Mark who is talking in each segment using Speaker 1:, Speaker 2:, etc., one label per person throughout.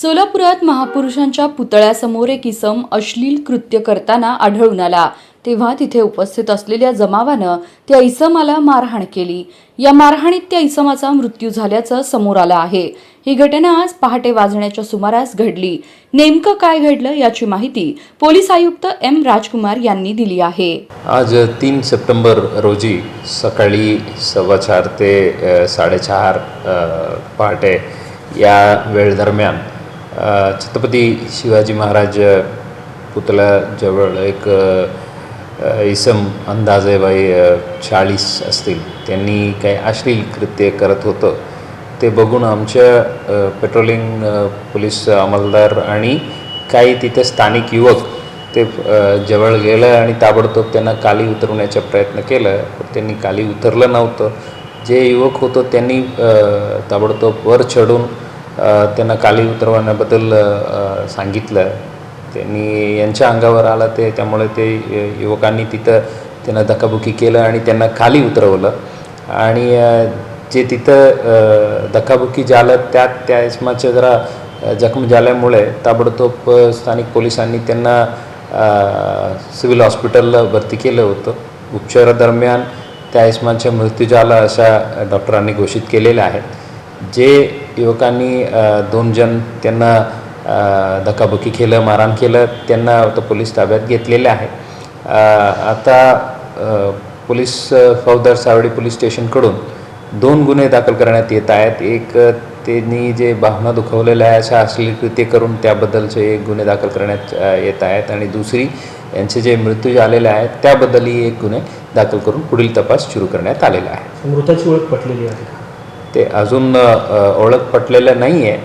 Speaker 1: सोलापुरात महापुरुषांच्या पुतळ्यासमोर एक इसम अश्लील कृत्य करताना आढळून आला. तेव्हा तिथे उपस्थित असलेल्या जमावानं त्या इसमाला मारहाण केली. या मारहाणीत त्या इसमाचा मृत्यू झाल्याचं समोर आलं आहे. ही घटना आज पहाटे वाजण्याच्या सुमारास घडली. नेमकं काय घडलं याची माहिती पोलीस आयुक्त एम राजकुमार यांनी दिली आहे.
Speaker 2: आज तीन सप्टेंबर रोजी सकाळी सव्वा चार ते साडेचार पहाटे या वेळ दरम्यान छत्रपती शिवाजी महाराज पुतळ्याजवळ एक इसम अंदाजे बाई चाळीस असतील त्यांनी काही अश्लील कृत्य करत होतं ते बघून आमच्या पेट्रोलिंग पोलीस अंमलदार आणि काही तिथे स्थानिक युवक ते जवळ गेलं आणि ताबडतोब त्यांना काली उतरवण्याचा प्रयत्न केला पण त्यांनी खाली उतरलं नव्हतं जे युवक होतं त्यांनी ताबडतोब वर चढून त्यांना काली उतरवण्याबद्दल सांगितलं. त्यांनी यांच्या अंगावर आलं ते त्यामुळे ते युवकांनी तिथं त्यांना धक्काबुकी केलं आणि त्यांना खाली उतरवलं. आणि जे तिथं धक्काबुकी झालं त्यात त्या इसमाच्या जरा जखम झाल्यामुळे ताबडतोब स्थानिक पोलिसांनी त्यांना सिव्हिल हॉस्पिटलला भरती केलं होतं. उपचारादरम्यान त्या इस्माचा मृत्यू झाला अशा डॉक्टरांनी घोषित केलेल्या आहेत. जे युवकांनी दोन जण त्यांना धकाबुकी केलं मारहाण केलं त्यांना आता पोलीस ताब्यात घेतलेले आहे. आता पोलीस फौजदार सावडी पोलीस स्टेशनकडून दोन गुन्हे दाखल करण्यात येत आहेत. एक त्यांनी जे भावना दुखवलेल्या आहे अशा अश्लील कृत्य करून त्याबद्दलचे गुन्हे दाखल करण्यात येत आहेत. आणि दुसरी यांचे जे मृत्यू झालेले आहेत त्याबद्दलही एक गुन्हे दाखल करून पुढील तपास सुरू करण्यात आलेला आहे.
Speaker 3: मृताची ओळख पटलेली आहे
Speaker 2: ते अजून ओळख पटलेलं नाही आहे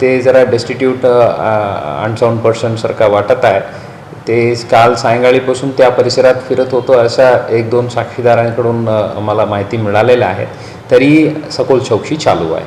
Speaker 2: ते जरा डेस्टिट्यूट अनसाऊंड पर्सनसारखा वाटत आहे. ते काल सायंकाळीपासून त्या परिसरात फिरत होतो अशा एक दोन साक्षीदारांकडून मला माहिती मिळालेल्या आहेत तरी सखोल चौकशी चालू आहे.